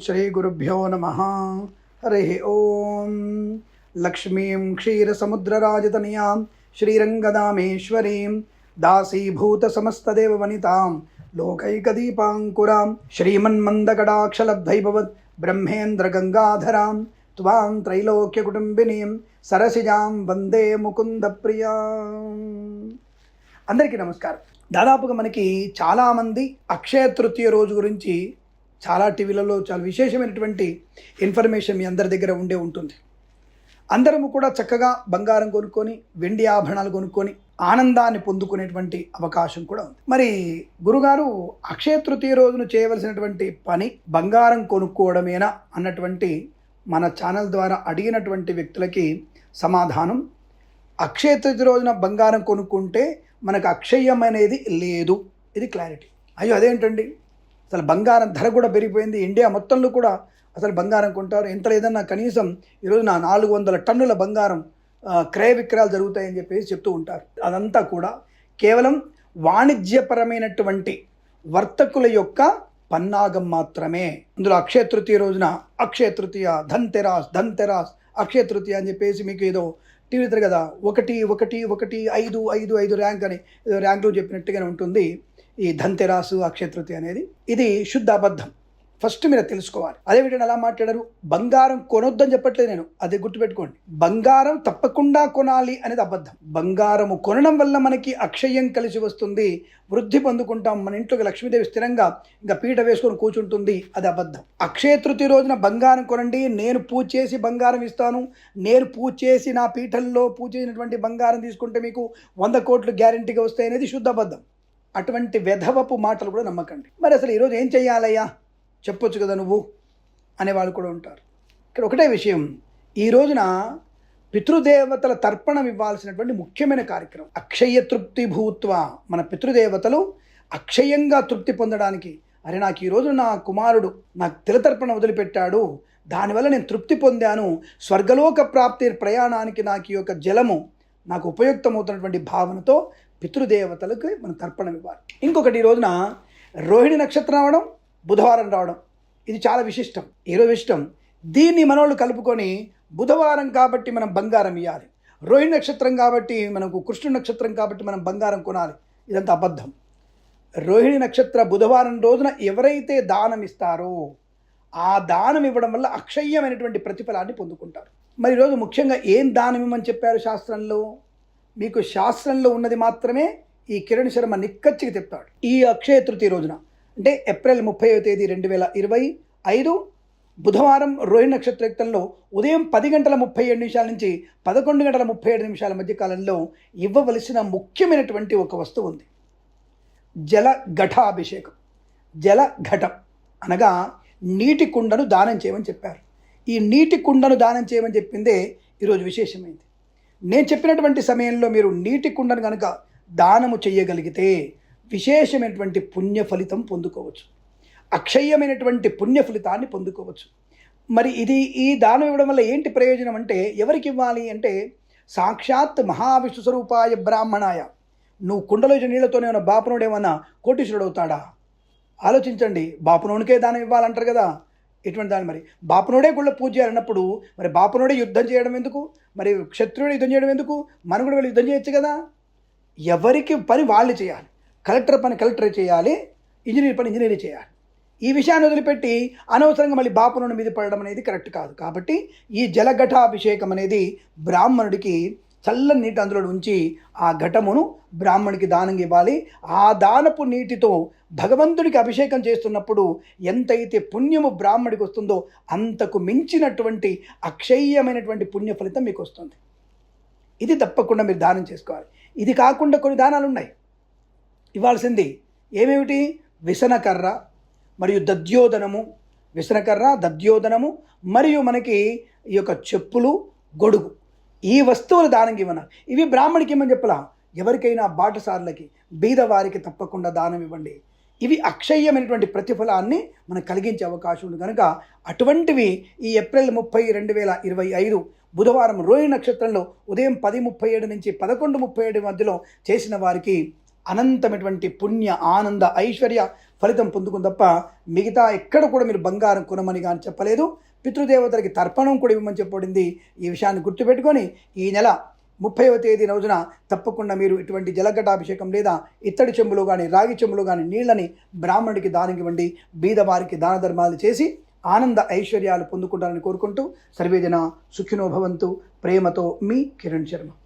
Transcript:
శ్రీ గురుభ్యో నమ హరి ఓం లక్ష్మీం క్షీరసముద్రరాజతనయాం శ్రీరంగదామేశ్వరీం దాసీభూతసమస్తదేవవనితాం లోకైకదీపాంకురాం శ్రీమన్మందకటాక్షలబ్ధైభవత్ బ్రహ్మేంద్రగంగాధరాం త్వాం త్రైలోక్యకుటుంబినీం సరసిజాం వందే ముకుందప్రియా అందరికీ నమస్కారం. దాదాపుగా మనకి చాలామంది అక్షయ తృతీయ రోజు గురించి చాలా టీవీలలో చాలా విశేషమైనటువంటి ఇన్ఫర్మేషన్ మీ అందరి దగ్గర ఉండే ఉంటుంది. అందరము కూడా చక్కగా బంగారం కొనుక్కొని వెండి ఆభరణాలు కొనుక్కొని ఆనందాన్ని పొందుకునేటువంటి అవకాశం కూడా ఉంది. మరి గురుగారు అక్షయ తృతీయ రోజున చేయవలసినటువంటి పని బంగారం కొనుక్కోవడమేనా అన్నటువంటి మన ఛానల్ ద్వారా అడిగినటువంటి వ్యక్తులకి సమాధానం. అక్షయ తృతీయ రోజున బంగారం కొనుక్కుంటే మనకు అక్షయం అనేది లేదు. ఇది క్లారిటీ. అయ్యో అదేంటండి? అసలు బంగారం ధర కూడా పెరిగిపోయింది. ఇండియా మొత్తంలో కూడా అసలు బంగారం కొంటారు. ఎంత లేదన్నా కనీసం ఈరోజు నా నాలుగు వందల టన్నుల బంగారం క్రయ విక్రయాలు జరుగుతాయని చెప్పేసి చెప్తూ ఉంటారు. అదంతా కూడా కేవలం వాణిజ్యపరమైనటువంటి వర్తకుల యొక్క పన్నాగం మాత్రమే. అందులో అక్షయ తృతీయ రోజున అక్షయ తృతీయ ధన్ తెరాస్ ధన్ తెరాస్ అక్షయ తృతీయ అని చెప్పేసి మీకు ఏదో టీవీ కదా ఒకటి ఒకటి ఒకటి ఐదు ఐదు ఐదు ర్యాంక్ అని ఏదో ర్యాంకులు చెప్పినట్టుగానే ఉంటుంది. ఈ ధంతెరాసు అక్షయ అనేది ఇది శుద్ధ అబద్ధం. ఫస్ట్ మీరు తెలుసుకోవాలి. అదే అలా మాట్లాడారు? బంగారం కొనొద్దని చెప్పట్లేదు నేను. అది గుర్తుపెట్టుకోండి. బంగారం తప్పకుండా కొనాలి అనేది అబద్ధం. బంగారము కొనడం వల్ల మనకి అక్షయం కలిసి వస్తుంది. వృద్ధి పొందుకుంటాం. మన ఇంట్లోకి లక్ష్మీదేవి స్థిరంగా ఇంకా పీట వేసుకొని కూర్చుంటుంది. అది అబద్ధం. అక్షయ తృతీయ రోజున బంగారం కొనండి. నేను పూజ చేసి బంగారం ఇస్తాను. నేను పూజ చేసి నా పీఠల్లో పూజ చేసినటువంటి బంగారం తీసుకుంటే మీకు వంద కోట్లు గ్యారంటీగా వస్తాయి అనేది శుద్ధ అబద్ధం. అటువంటి వెధవపు మాటలు కూడా నమ్మకండి. మరి అసలు ఈరోజు ఏం చెయ్యాలయ్యా? చెప్పొచ్చు కదా నువ్వు? అనేవాళ్ళు కూడా ఉంటారు. ఇక్కడ ఒకటే విషయం. ఈ రోజున పితృదేవతల తర్పణం ఇవ్వాల్సినటువంటి ముఖ్యమైన కార్యక్రమం. అక్షయ తృప్తి భూత్వ. మన పితృదేవతలు అక్షయంగా తృప్తి పొందడానికి. అరే నాకు ఈరోజు నా కుమారుడు నాకు తిలతర్పణ వదిలిపెట్టాడు. దానివల్ల నేను తృప్తి పొందాను. స్వర్గలోక ప్రాప్తి ప్రయాణానికి నాకు ఈ యొక్క జలము నాకు ఉపయుక్తమవుతున్నటువంటి భావనతో పితృదేవతలకు మనం తర్పణం ఇవ్వాలి. ఇంకొకటి ఈ రోజున రోహిణి నక్షత్రం రావడం బుధవారం రావడం ఇది చాలా విశిష్టం. ఈరోజు విశిష్టం. దీన్ని మనోళ్ళు కలుపుకొని బుధవారం కాబట్టి మనం బంగారం ఇవ్వాలి రోహిణి నక్షత్రం కాబట్టి మనకు కృష్ణుడు నక్షత్రం కాబట్టి మనం బంగారం కొనాలి. ఇదంతా అబద్ధం. రోహిణి నక్షత్ర బుధవారం రోజున ఎవరైతే దానం ఇస్తారో ఆ దానం ఇవ్వడం వల్ల అక్షయ్యమైనటువంటి ప్రతిఫలాన్ని పొందుకుంటారు. మరి ఈరోజు ముఖ్యంగా ఏం దానం ఇవ్వమని చెప్పారు శాస్త్రంలో? మీకు శాస్త్రంలో ఉన్నది మాత్రమే ఈ కిరణ్ శర్మ నిక్కచ్చికి చెప్తాడు ఈ అక్షయ తృతీయ రోజున అంటే ఏప్రిల్ ముప్పై తేదీ రెండు వేల ఇరవై ఐదు బుధవారం రోహిణి నక్షత్రయుక్తంలో ఉదయం పది గంటల ముప్పై ఏడు నిమిషాల నుంచి పదకొండు గంటల ముప్పై ఏడు నిమిషాల మధ్య కాలంలో ఇవ్వవలసిన ముఖ్యమైనటువంటి ఒక వస్తువు ఉంది. జల ఘటాభిషేకం. జల ఘటం అనగా నీటి కుండను దానం చేయమని చెప్పారు. ఈ నీటి కుండను దానం చేయమని చెప్పిందే ఈరోజు విశేషమైంది. నేను చెప్పినటువంటి సమయంలో మీరు నీటి కుండను కనుక దానము చేయగలిగితే విశేషమైనటువంటి పుణ్య ఫలితం పొందుకోవచ్చు. అక్షయమైనటువంటి పుణ్య ఫలితాన్ని పొందుకోవచ్చు. మరి ఇది ఈ దానం ఇవ్వడం వల్ల ఏంటి ప్రయోజనం అంటే ఎవరికి ఇవ్వాలి అంటే సాక్షాత్ మహావిష్ణు స్వరూపాయ బ్రాహ్మణాయ. నువ్వు కుండలో నీళ్ళతోనే ఉన్న బాపనుడు ఏమన్నా కోటీశ్వరుడు అవుతాడా? ఆలోచించండి. బాపనోనికే దానం ఇవ్వాలంటారు కదా. ఎటువంటి దాన్ని మరి? బాపనోడే గుళ్ళ పూజ చేయాలన్నప్పుడు మరి బాపనోడే యుద్ధం చేయడం ఎందుకు? మరి క్షత్రుడే యుద్ధం చేయడం ఎందుకు? మనం కూడా వెళ్ళి యుద్ధం చేయొచ్చు కదా? ఎవరికి పని వాళ్ళు చేయాలి. కలెక్టర్ పని కలెక్టర్ చేయాలి. ఇంజనీర్ పని ఇంజనీర్ చేయాలి. ఈ విషయాన్ని వదిలిపెట్టి అనవసరంగా మళ్ళీ బాపనుడి మీద పడడం అనేది కరెక్ట్ కాదు. కాబట్టి ఈ జలఘటాభిషేకం అనేది బ్రాహ్మణుడికి చల్లని నీటి అందులో ఉంచి ఆ ఘటమును బ్రాహ్మణుడికి దానంగా ఇవ్వాలి. ఆ దానపు నీటితో భగవంతుడికి అభిషేకం చేస్తున్నప్పుడు ఎంతైతే పుణ్యము బ్రాహ్మడికి వస్తుందో అంతకు మించినటువంటి అక్షయ్యమైనటువంటి పుణ్య ఫలితం మీకు వస్తుంది. ఇది తప్పకుండా మీరు దానం చేసుకోవాలి. ఇది కాకుండా కొన్ని దానాలు ఉన్నాయి. ఇవ్వాల్సింది ఏమేమిటి? విసనకర్ర మరియు దద్యోదనము. విసనకర్ర దద్యోదనము మరియు మనకి ఈ యొక్క చెప్పులు గొడుగు. ఈ వస్తువులు దానం ఇవ్వన? ఇవి బ్రాహ్మడికి ఇవ్వమని చెప్పలా? ఎవరికైనా బాటసార్లకి బీదవారికి తప్పకుండా దానం ఇవ్వండి. ఇవి అక్షయ్యమైనటువంటి ప్రతిఫలాన్ని మనకు కలిగించే అవకాశం ఉంది. కనుక అటువంటివి ఈ ఏప్రిల్ ముప్పై రెండు వేల ఇరవై ఐదు బుధవారం రోహిణి నక్షత్రంలో ఉదయం పది ముప్పై ఏడు నుంచి పదకొండు ముప్పై ఏడు మధ్యలో చేసిన వారికి అనంతమైనటువంటి పుణ్య ఆనంద ఐశ్వర్య ఫలితం పొందుకుని తప్ప మిగతా ఎక్కడ కూడా మీరు బంగారం కొనమని కానీ చెప్పలేదు. పితృదేవతలకి తర్పణం కూడా ఇవ్వమని చెప్పబడింది. ఈ విషయాన్ని గుర్తుపెట్టుకొని ఈ నెల ముప్పైవ తేదీ రోజున తప్పకుండా మీరు ఇటువంటి జలఘటాభిషేకం లేదా ఇత్తడి చెంబులో కానీ రాగి చెంబులో కానీ నీళ్ళని బ్రాహ్మణుడికి దానం ఇవ్వండి. బీదవారికి దాన ధర్మాలు చేసి ఆనంద ఐశ్వర్యాలు పొందుకుంటారని కోరుకుంటూ సర్వేజన సుఖినో భవంతు. ప్రేమతో మీ కిరణ్ శర్మ.